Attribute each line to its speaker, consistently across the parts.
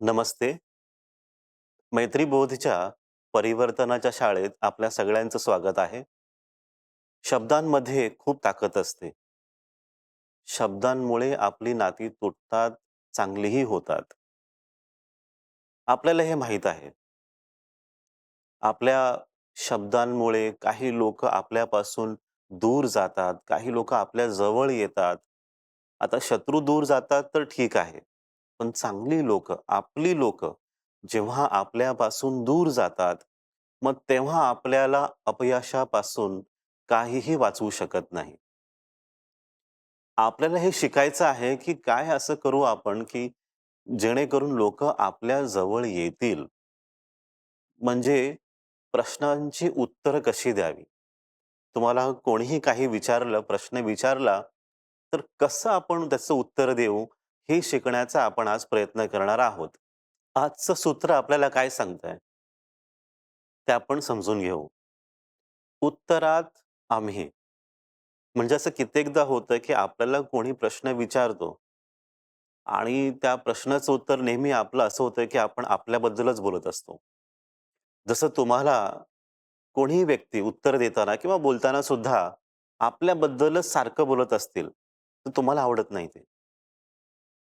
Speaker 1: नमस्ते. मैत्रीबोधच्या परिवर्तनाच्या शाळेत आपल्या सगळ्यांचं स्वागत आहे. शब्दांमध्ये खूप ताकद असते. शब्दांमुळे आपली नाती तुटतात, चांगलीही होतात. आपल्याला हे माहीत आहे. आपल्या शब्दांमुळे काही लोकं आपल्यापासून दूर जातात, काही लोकं आपल्या जवळ येतात. आता शत्रू दूर जातात तर ठीक आहे. पण चांगली लोक आपली लोक जेव्हा आपल्यापासून दूर जातात, मग तेव्हा आपल्याला अपयशापासून काहीही वाचवू शकत नाही. आपल्याला हे शिकायचं आहे, की काय असं करू आपण, की जेणेकरून लोक आपल्या जवळ येतील. म्हणजे प्रश्नांची उत्तरं कशी द्यावी? तुम्हाला कोणीही काही विचारलं, प्रश्न विचारला, तर कसं आपण त्याचं उत्तर देऊ, हे शिकण्याचा आपण आज प्रयत्न करणार आहोत. आजचं सूत्र आपल्याला काय सांगतंय? ते आपण समजून घेऊ. उत्तरात आम्ही. म्हणजे असं कित्येकदा होतं, की आपल्याला कोणी प्रश्न विचारतो आणि त्या प्रश्नाचं उत्तर नेहमी आपलं असं होतं, की आपण आपल्याबद्दलच बोलत असतो. जसं तुम्हाला कोणीही व्यक्ती उत्तर देताना किंवा बोलताना सुद्धा आपल्याबद्दलच सारखं बोलत असतील, तर तुम्हाला आवडत नाही ते.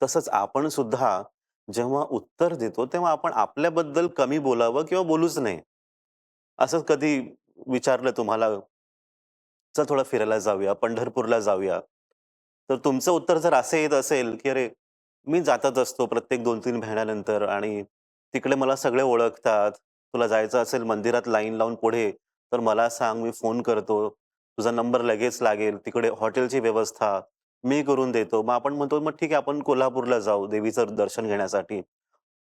Speaker 1: तसंच आपण सुद्धा जेव्हा उत्तर देतो, तेव्हा आपण आपल्याबद्दल कमी बोलावं किंवा बोलूच नये. असं कधी विचारलं तुम्हाला, "चल थोडं फिरायला जाऊया, पंढरपूरला जाऊया." तर तुमचं उत्तर जर असं येत असेल, की "अरे, मी जातच असतो प्रत्येक 2-3 महिन्यानंतर आणि तिकडे मला सगळे ओळखतात. तुला जायचं असेल मंदिरात लाईन लावून पुढे, तर मला सांग, मी फोन करतो. तुझा नंबर लगेच लागेल. तिकडे हॉटेलची व्यवस्था मी करून देतो." मग आपण म्हणतो, "मग ठीक आहे, आपण कोल्हापूरला जाऊ देवीचं दर्शन घेण्यासाठी."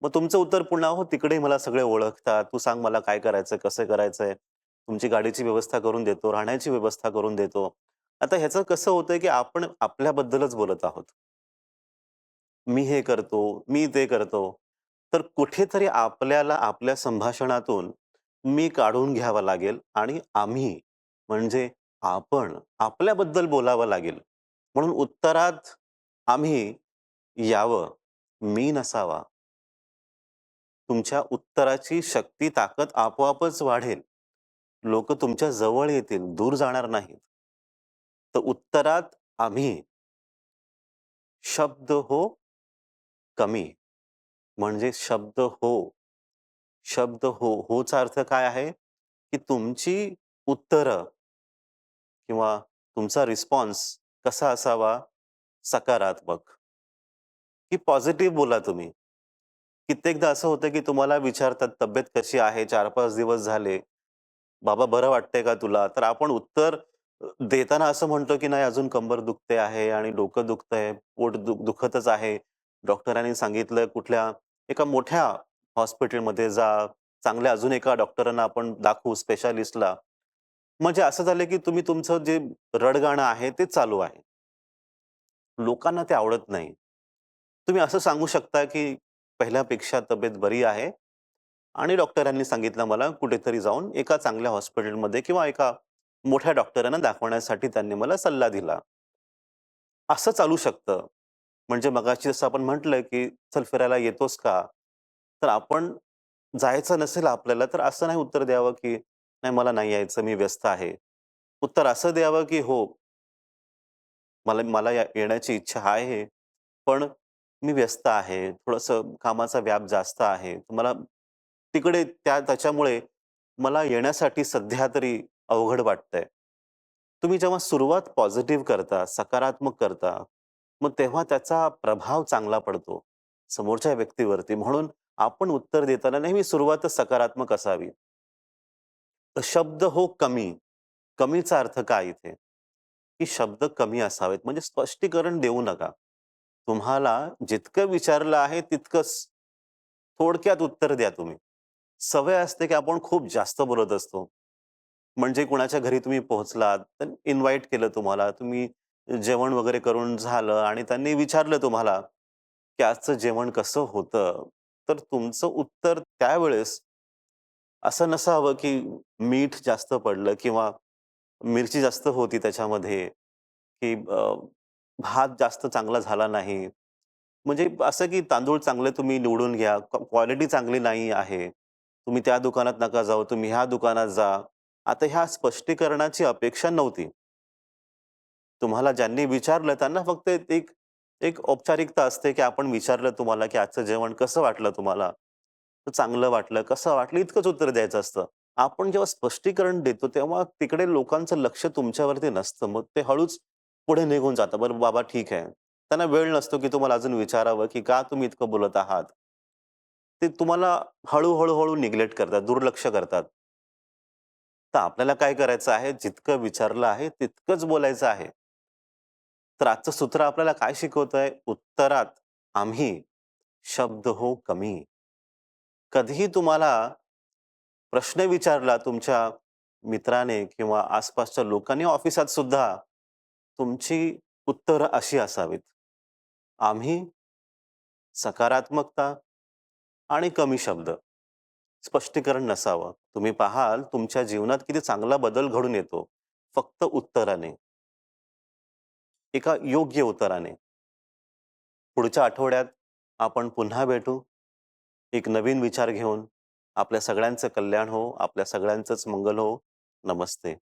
Speaker 1: मग तुमचं उत्तर पुन्हा, "हो, तिकडे मला सगळे ओळखतात. तू सांग मला काय करायचं कसं करायचंय? तुमची गाडीची व्यवस्था करून देतो, राहण्याची व्यवस्था करून देतो." आता ह्याचं कसं होतंय, की आपण आपल्याबद्दलच बोलत आहोत. मी हे करतो, मी ते करतो. तर कुठेतरी आपल्याला आपल्या संभाषणातून मी काढून घ्यावा लागेल आणि आम्ही म्हणजे आपण आपल्याबद्दल बोलावं लागेल. म्हणून उत्तरात आम्ही यावं, मी नसावा. तुमच्या उत्तराची शक्ती, ताकद आपोआपच वाढेल. लोक तुमच्या जवळ येतील, दूर जाणार नाहीत. तर उत्तरात आम्ही शब्द हो कमी. म्हणजे शब्द हो. शब्द हो. होचा अर्थ काय आहे? की तुमची उत्तरं किंवा तुमचा रिस्पॉन्स कसा असावा? सकारात्मक. की पॉझिटिव्ह बोला तुम्ही. कित्येकदा असं होतं, की तुम्हाला विचारतात, "तब्येत कशी आहे? 4-5 दिवस झाले. बाबा बरं वाटतंय का तुला?" तर आपण उत्तर देताना असं म्हणतो, की "नाही अजून कंबर दुखते आहे आणि डोकं दुखतंय, पोट दु दुखतच आहे. डॉक्टरांनी सांगितलं कुठल्या एका मोठ्या हॉस्पिटलमध्ये जा. चांगल्या अजून एका डॉक्टरांना आपण दाखवू स्पेशालिस्टला." म्हणजे असं झालं, की तुम्ही तुमचं जे रडगाणं आहे ते चालू आहे. लोकांना ते आवडत नाही. तुम्ही असं सांगू शकता, की पहिल्यापेक्षा तब्येत बरी आहे आणि डॉक्टरांनी सांगितलं मला कुठेतरी जाऊन एका चांगल्या हॉस्पिटलमध्ये किंवा एका मोठ्या डॉक्टरांना दाखवण्यासाठी त्यांनी मला सल्ला दिला. असं चालू शकतं. म्हणजे मगाशी जसं आपण म्हटलं, की "चल फिरायला येतोस का?" तर आपण जायचं नसेल आपल्याला तर असं नाही उत्तर द्यावं, की "नाही मला नाही यायचं, मी व्यस्त आहे." उत्तर असं द्यावं, की "हो, मला मला या येण्याची इच्छा आहे, पण मी व्यस्त आहे. थोडंसं कामाचा व्याप जास्त आहे. मला तिकडे त्या त्याच्यामुळे मला येण्यासाठी सध्या तरी अवघड वाटतंय." तुम्ही जेव्हा सुरुवात पॉझिटिव्ह करता, सकारात्मक करता, मग तेव्हा त्याचा प्रभाव चांगला पडतो समोरच्या व्यक्तीवरती. म्हणून आपण उत्तर देताना नेहमी सुरुवातच सकारात्मक असावी. तर शब्द हो कमी. कमीचा अर्थ काय इथे? की शब्द कमी असावेत म्हणजे स्पष्टीकरण देऊ नका. तुम्हाला जितकं विचारलं आहे तितकंच थोडक्यात उत्तर द्या तुम्ही. सवय असते की आपण खूप जास्त बोलत असतो. म्हणजे कुणाच्या घरी तुम्ही पोहोचलात, तर इन्व्हाईट केलं तुम्हाला. तुम्ही जेवण वगैरे करून झालं आणि त्यांनी विचारलं तुम्हाला, की आजचं जेवण कसं होतं? तर तुमचं उत्तर त्यावेळेस असं नसावं, की मीठ जास्त पडलं किंवा मिरची जास्त होती त्याच्यामध्ये, की भात जास्त चांगला झाला नाही. म्हणजे असं की तांदूळ चांगले तुम्ही निवडून घ्या, क्वालिटी चांगली नाही आहे. तुम्ही त्या दुकानात नका जाऊ, तुम्ही ह्या दुकानात जा. आता ह्या स्पष्टीकरणाची अपेक्षा नव्हती. तुम्हाला ज्यांनी विचारलं त्यांना फक्त एक एक औपचारिकता असते, की आपण विचारलं तुम्हाला, की आजचं जेवण कसं वाटलं तुम्हाला? तर चांगलं वाटलं, कसं वाटलं? इतकंच उत्तर द्यायचं असतं. आपण जेव्हा स्पष्टीकरण देतो, तेव्हा तिकडे लोकांचं लक्ष तुमच्यावरती नसतं. मग ते हळूच पुढे निघून जातं. बरं बाबा ठीक आहे. त्यांना वेळ नसतो, की तुम्हाला अजून विचारावं, की का तुम्ही इतकं बोलत आहात? ते तुम्हाला हळूहळू हळू, निग्लेक्ट करतात, दुर्लक्ष करतात. तर आपल्याला काय करायचं आहे, जितकं विचारलं आहे तितकंच बोलायचं आहे. तर आजचं सूत्र आपल्याला काय शिकवत आहे उत्तरात आम्ही शब्द हो कमी. कधीही तुम्हाला प्रश्न विचारला तुमच्या मित्राने किंवा आसपासच्या लोकांनी ऑफिसात सुद्धा, तुमची उत्तरं अशी असावीत. आम्ही सकारात्मकता आणि कमी शब्द. स्पष्टीकरण नसावं. तुम्ही पाहाल तुमच्या जीवनात किती चांगला बदल घडून येतो. फक्त उत्तराने. एका योग्य उत्तराने. पुढच्या आठवड्यात आपण पुन्हा भेटू. एक नवीन विचार घेऊन. आपल्या सगळ्यांचं कल्याण हो, आपल्या सगळ्यांचंच मंगल हो. नमस्ते.